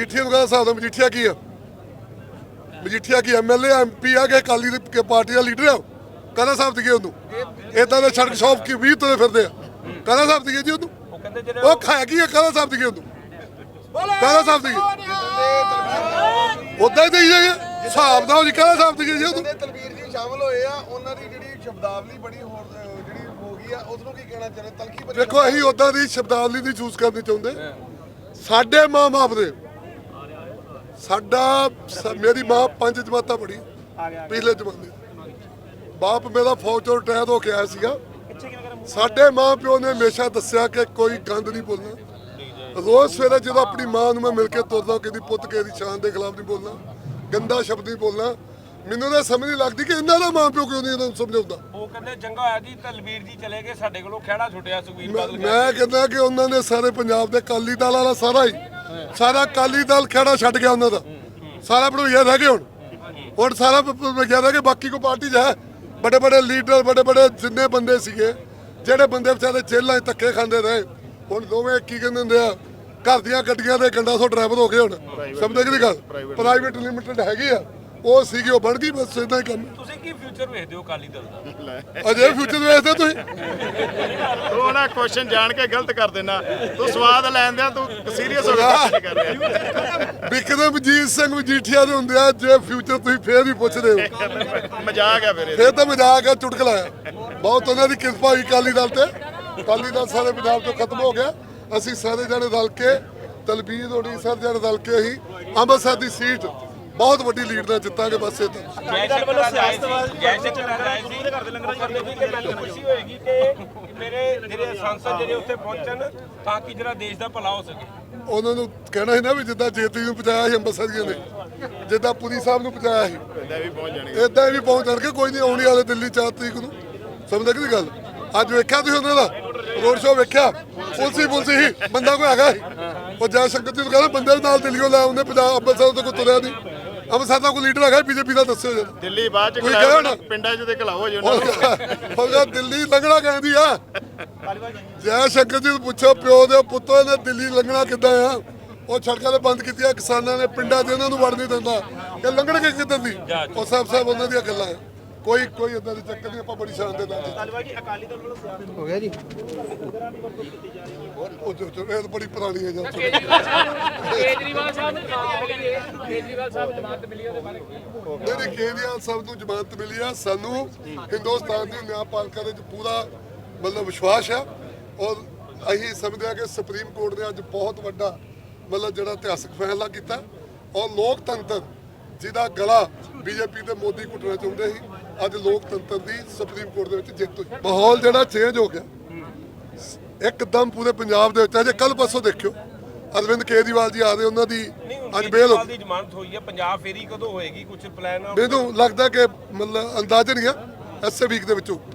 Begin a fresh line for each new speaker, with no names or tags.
ਮਜੀਠੀਆ ਨੂੰ ਕਹਿੰਦਾ ਹਿਸਾਬ ਦਾ ਮਜੀਠੀਆ ਕੀ ਆ? ਮਜੀਠੀਆ ਕੀ ਐਮਐਲਏ ਐਮਪੀ ਆ ਕਿ ਅਕਾਲੀ ਦੀ ਪਾਰਟੀ ਦਾ ਲੀਡਰ ਆ ਕਹਿੰਦਾ ਹਿਸਾਬ ਦੀ ਉਹਨੂੰ। ਇਦਾਂ ਦੇ ਸੜਕ ਸ਼ੌਪ ਕੀ 20 ਤੁਰੇ ਫਿਰਦੇ ਆ। ਕਹਿੰਦਾ ਹਿਸਾਬ ਦੀ ਜੀ ਉਹਨੂੰ?
ਉਹ
ਉਹ ਕੀ ਆ ਕਹਿੰਦਾ ਹਿਸਾਬ ਦੀ ਉਹਨੂੰ? ਕਹਿੰਦਾ ਹਿਸਾਬ ਦੀ ਉਦਾਂ ਹੀ ਦੇਈ ਜਾਈਏ ਹਿਸਾਬ ਦਾ ਜੀ ਕਹਿੰਦਾ ਹਿਸਾਬ ਦੀ ਜੀ ਉਹਨੂੰ।
ਤਲਵੀਰ ਜੀ ਸ਼ਾਮਲ ਹੋਏ ਆ ਉਹਨਾਂ ਦੀ ਜਿਹੜੀ ਸ਼ਬਦਾਵਲੀ ਬੜੀ ਹੋਰ ਜਿਹੜੀ ਹੋ ਗਈ ਆ ਉਸ ਨੂੰ ਕੀ ਕਹਿਣਾ ਚਾਹੁੰਦੇ? ਤਲਖੀ ਬਣੀ
ਦੇਖੋ ਅਸੀਂ ਉਦਾਂ ਦੀ ਸ਼ਬਦਾਵਲੀ ਨਹੀਂ ਚੂਜ਼ ਕਰਨੀ ਚਾਹੁੰਦੇ। ਸਾਡੇ ਮਾਂ-ਬਾਪ ਦੇ ਸਾਡਾ ਸ- ਮੇਰੀ ਮਾਂ ਪੰਜ ਜਮਾਤਾਂ ਪੜ੍ਹੀ ਪਿਛਲੇ ਜ਼ਮਾਨੇ। ਬਾਪ ਮੇਰਾ ਫੌਜ ਤੋਂ ਰਿਟਾਇਰ ਹੋ ਕੇ ਆਇਆ ਸੀਗਾ। ਸਾਡੇ ਮਾਂ ਪਿਓ ਨੇ ਹਮੇਸ਼ਾ ਦੱਸਿਆ ਕਿ ਕੋਈ ਗੰਦ ਨਹੀਂ ਬੋਲਣਾ। ਰੋਜ਼ ਸਵੇਰੇ ਜਦੋਂ ਆਪਣੀ ਮਾਂ ਨੂੰ ਮੈਂ ਮਿਲ ਕੇ ਤੁਰਦਾ ਕਿਦੀ ਪੁੱਤ ਕੇ ਦੀ ਸ਼ਾਨ ਦੇ ਖਿਲਾਫ ਨਹੀਂ ਬੋਲਣਾ। ਗੰਦਾ ਸ਼ਬਦ ਨਹੀਂ ਬੋਲਣਾ। ਮੈਨੂੰ ਤਾਂ ਸਮਝ ਨਹੀਂ ਲੱਗਦੀ ਕਿ ਇਹਨਾਂ ਦਾ ਮਾਂ ਪਿਓ ਕਿਉਂ ਨਹੀਂ ਇਹਨਾਂ ਨੂੰ ਸਮਝਾਉਂਦਾ।
ਉਹ ਕਹਿੰਦੇ ਜੰਗਾ ਹੋਇਆ ਜੀ ਤਲਵੀਰ ਜੀ ਚਲੇ ਗਏ ਸਾਡੇ ਕੋਲੋਂ ਖਹਿੜਾ ਛੁੱਟਿਆ ਸੁਖਵੀਰ
ਮੈਂ
ਬਾਦਲ
ਮੈਂ ਕਹਿੰਦਾ। ਕਿ ਉਹਨਾਂ ਨੇ ਸਾਰੇ ਪੰਜਾਬ ਦੇ ਕਾਲੀ ਦਲ ਵਾਲਾ ਸਾਰਾ ਹੀ ਸਾਰਾ ਕਾਲੀ ਦਲ ਖੇੜਾ ਛੱਡ ਗਿਆ ਉਹਨਾਂ ਦਾ। ਸਾਰਾ ਭੜੋਈਆ ਰਹਿ ਗਏ ਹੁਣ। ਹੁਣ ਸਾਰਾ ਭੜੋਈਆ ਰਹਿ ਗਏ ਬਾਕੀ ਕੋ ਪਾਰਟੀ ਹੈ। ਬੜੇ ਬੜੇ ਲੀਡਰ ਬੜੇ ਬੜੇ ਜਿੰਨੇ ਬੰਦੇ ਸੀਗੇ ਜਿਹੜੇ ਬੰਦੇ ਵਿਚਾਰੇ ਜੇਲ੍ਹਾਂ 'ਚ ਧੱਕੇ ਖਾਂਦੇ ਰਹੇ ਹੁਣ ਦੋਵੇਂ ਕੀ ਕਹਿੰਦੇ ਹੁੰਦੇ ਆ ਘਰ ਦੀਆਂ ਗੱਡੀਆਂ ਦੇ ਗੰਡਾ ਸੋ ਡਰਾਈਵਰ ਹੋ ਗਏ ਹੁਣ। ਕਿ ਨਹੀਂ ਗੱਲ? ਪ੍ਰਾਈਵੇਟ ਲਿਮਟਿਡ ਹੈਗੀ ਆ। ਉਹ ਸੀਗੀ ਉਹ ਬਣ ਗਈ ਬਸ ਇਦਾਂ ਹੀ ਕੰਮ।
ਤੁਸੀਂ ਕੀ ਫਿਊਚਰ ਵੇਖਦੇ ਹੋ ਅਕਾਲੀ ਦਲ ਦਾ?
ਅਜੇ ਫਿਊਚਰ ਵੇਖਦੇ ਤੁਸੀਂ?
ਤੂੰ ਨਾ ਕੁਐਸਚਨ ਜਾਣ ਕੇ ਗਲਤ ਕਰ ਦੇਣਾ। ਤੂੰ ਸਵਾਦ ਲੈਂਦਿਆਂ ਤੂੰ ਸੀਰੀਅਸ ਹੋ ਕੇ question ਕਰ ਰਿਹਾ।
ਵਿਕਦੇ ਮਜੀਤ ਸਿੰਘ ਮਜੀਠੀਆ ਦੇ ਹੁੰਦੇ ਆ ਜੇ ਫਿਊਚਰ ਤੁਸੀਂ ਫੇਰ ਵੀ ਪੁੱਛਦੇ ਹੋ।
ਮਜ਼ਾਕ ਆ ਫਿਰ ਇਹ
ਫੇਰ ਤਾਂ ਮਜ਼ਾਕ ਆ ਚੁਟਕਲਾ ਆ। ਬਹੁਤ ਉਹਨਾਂ ਦੀ ਕਿਰਪਾ ਹੋਈ ਕਾਲੀ ਦਲ ਤੇ। ਕਾਲੀ ਦਲ ਸਾਰੇ ਪੰਜਾਬ ਤੋਂ ਖਤਮ ਹੋ ਗਿਆ। ਅਸੀਂ ਸਾਰੇ ਜਣੇ ਰਲ ਕੇ ਤਲਬੀਰ ਹੋਣੀ ਸਾਰੇ ਜਣੇ ਰਲ ਕੇ ਅਸੀਂ ਅੰਮ੍ਰਿਤਸਰ ਦੀ ਸੀਟ ਬਹੁਤ ਵੱਡੀ ਲੀਡ ਨਾਲ ਜਿੱਤਾਂਗੇ ਬਸ ਇਹ ਤਾਂ।
ਅਕਾਲੀ ਦਲ ਵੱਲੋਂ ਸਿਆਸਤ ਜੈ ਸਿੰਘ ਰਾਜ ਜੀ ਦੇ ਘਰ ਦੇ ਲੰਗਰ ਕਰਦੇ ਸੀ ਕਿ ਮੈਨੂੰ ਖੁਸ਼ੀ ਹੋਏਗੀ ਕਿ ਮੇਰੇ ਜਿਹੜੇ ਸੰਸਦ ਜਿਹੜੇ ਉੱਥੇ ਪਹੁੰਚਣ ਤਾਂ ਕਿ ਜਿਹੜਾ ਦੇਸ਼ ਦਾ ਭਲਾ ਹੋ ਸਕੇ।
ਉਹਨਾਂ ਨੂੰ ਕਹਿਣਾ ਸੀ ਨਾ ਵੀ ਜਿੱਦਾਂ ਜੇਤੀ ਨੂੰ ਪਹੁੰਚਾਇਆ ਸੀ ਅੰਮ੍ਰਿਤਸਰੀਆਂ ਨੇ ਜਿੱਦਾਂ ਪੁਰੀ ਸਾਹਿਬ ਨੂੰ ਪਹੁੰਚਾਇਆ ਸੀ।
ਬੰਦਾ ਵੀ ਪਹੁੰਚ ਜਾਣਗੇ।
ਇਦਾਂ ਹੀ ਵੀ ਪਹੁੰਚ ਜਾਣਗੇ ਕੋਈ ਨਹੀਂ ਆਉਣੀ ਵਾਲੇ ਦਿੱਲੀ 4 ਤਰੀਕ ਨੂੰ। ਸਮਝਦੇ ਕਿ ਨਹੀਂ ਗੱਲ? ਅੱਜ ਵੇਖਿਆ ਤੁਸੀਂ ਉਹਨਾਂ ਦਾ? ਰੋਡ ਸ਼ੋਅ ਵੇਖਿਆ? ਪੁਲਸੀ ਪੁਲਸੀ ਹੀ ਬੰਦਾ ਕੋਈ ਹੈਗਾ ਸੀ। ਉਹ ਜੈ ਸ਼ੰਕਰ ਜੀ ਨੂੰ ਕਹਿੰਦਾ ਬੰਦੇ ਨਾਲ ਦਿੱਲੀੋਂ ਲੈ ਆਉਂਦੇ ਪੰਜਾਬ ਅੰਮ੍ਰਿਤਸਰ ਤੋਂ ਕੋਈ ਤੁਰਿਆ ਨਹੀਂ। ਅੰਮ੍ਰਿਤਸਰ ਦਾ ਕੋਈ ਲੀਡਰ ਹੈਗਾ ਬੀਜੇਪੀ ਦਾ ਦੱਸਿਓ ਜਰਾ।
ਦਿੱਲੀ ਬਾਅਦ ਚ
ਕੋਈ ਕਹਿਣਾ।
ਨਾ, ਪਿੰਡਾਂ ਚ ਤੇ ਘਲਾਓ ਜੀ ਉਹਨਾਂ ਨੂੰ।
ਉਹਦਾ ਦਿੱਲੀ ਲੰਘਣਾ ਕਹਿੰਦੀ ਆ। ਜੈ ਸ਼ੰਕਰ ਜੀ ਨੂੰ ਪੁੱਛੋ ਪਿਓ ਦੇ ਪੁੱਤੋ ਨੇ ਦਿੱਲੀ ਲੰਘਣਾ ਕਿੱਦਾਂ ਆ? ਉਹ ਸੜਕਾਂ ਤੇ ਬੰਦ ਕੀਤੀਆਂ ਕਿਸਾਨਾਂ ਨੇ ਪਿੰਡਾਂ ਦੇ ਉਹਨਾਂ ਨੂੰ ਵੜ ਨਹੀਂ ਦਿੰਦਾ। ਕਿ ਲੰਘਣਗੇ ਕਿੱਦਾਂ ਦੀ? ਉਹ ਸਭ ਸਭ ਉਹਨਾਂ ਦੀਆਂ ਗੱਲਾਂ ਆ। ਕੋਈ ਕੋਈ ਇਦਾਂ ਦੀ ਚੱਕਰ ਨਹੀਂ ਆਪਾਂ ਬੜੀ ਸ਼ਾਨ ਦੇ ਨਾਲ
ਹੋ। ਗਿਆ ਜੀ।
ਉਹ ਜੋ ਜੋ ਇਹ ਤਾਂ ਬੜੀ ਪੁਰਾਣੀ ਹੈ ਜਾਂ
ਕੇਜਰੀਵਾਲ ਸਾਹਿਬ ਨੂੰ ਕੇਜਰੀਵਾਲ ਸਾਹਿਬ ਜਮਾਨਤ ਮਿਲੀ ਉਹਦੇ ਬਾਰੇ ਕੀ
ਕੇਜਰੀਵਾਲ ਸਾਹਿਬ ਨੂੰ ਜ਼ਮਾਨਤ ਮਿਲੀ ਆ, ਸਾਨੂੰ ਹਿੰਦੁਸਤਾਨ ਦੀ ਨਿਆਂਪਾਲਿਕਾ ਦੇ ਵਿੱਚ ਪੂਰਾ ਮਤਲਬ ਵਿਸ਼ਵਾਸ ਆ। ਔਰ ਅਸੀਂ ਸਮਝਦੇ ਆ ਕਿ ਸੁਪਰੀਮ ਕੋਰਟ ਨੇ ਅੱਜ ਬਹੁਤ ਵੱਡਾ ਮਤਲਬ ਜਿਹੜਾ ਇਤਿਹਾਸਕ ਫੈਸਲਾ ਕੀਤਾ। ਔਰ ਲੋਕਤੰਤਰ, ਜਿਹਦਾ ਗਲਾ ਬੀਜੇਪੀ ਤੇ ਮੋਦੀ ਘੁੱਟਣਾ ਚਾਹੁੰਦੇ ਸੀ, ਅੱਜ ਲੋਕਤੰਤਰ ਦੀ ਸੁਪਰੀਮ ਕੋਰਟ ਦੇ ਵਿੱਚ ਜਿੱਤ ਹੋਈ। ਮਾਹੌਲ ਜਿਹੜਾ ਚੇਂਜ ਹੋ ਗਿਆ। ਇੱਕਦਮ ਪੂਰੇ ਪੰਜਾਬ ਦੇ ਵਿੱਚ ਅਜੇ ਕੱਲ ਪਰਸੋਂ ਦੇਖਿਓ ਅਰਵਿੰਦ ਕੇਜਰੀਵਾਲ ਜੀ ਆ ਰਹੇ ਉਹਨਾਂ ਦੀ ਅੱਜ ਬੇਲ
ਦੀ ਜ਼ਮਾਨਤ ਹੋਈ ਹੈ ਪੰਜਾਬ ਫੇਰੀ ਕਦੋਂ ਹੋਏਗੀ? ਕੁਝ ਪਲਾਨ
ਮੈਨੂੰ ਲੱਗਦਾ ਕਿ ਮਤਲਬ ਅੰਦਾਜ਼ਾ ਨਹੀਂ ਆ ਐਸੇ ਵੀਕ ਦੇ ਵਿੱਚੋਂ।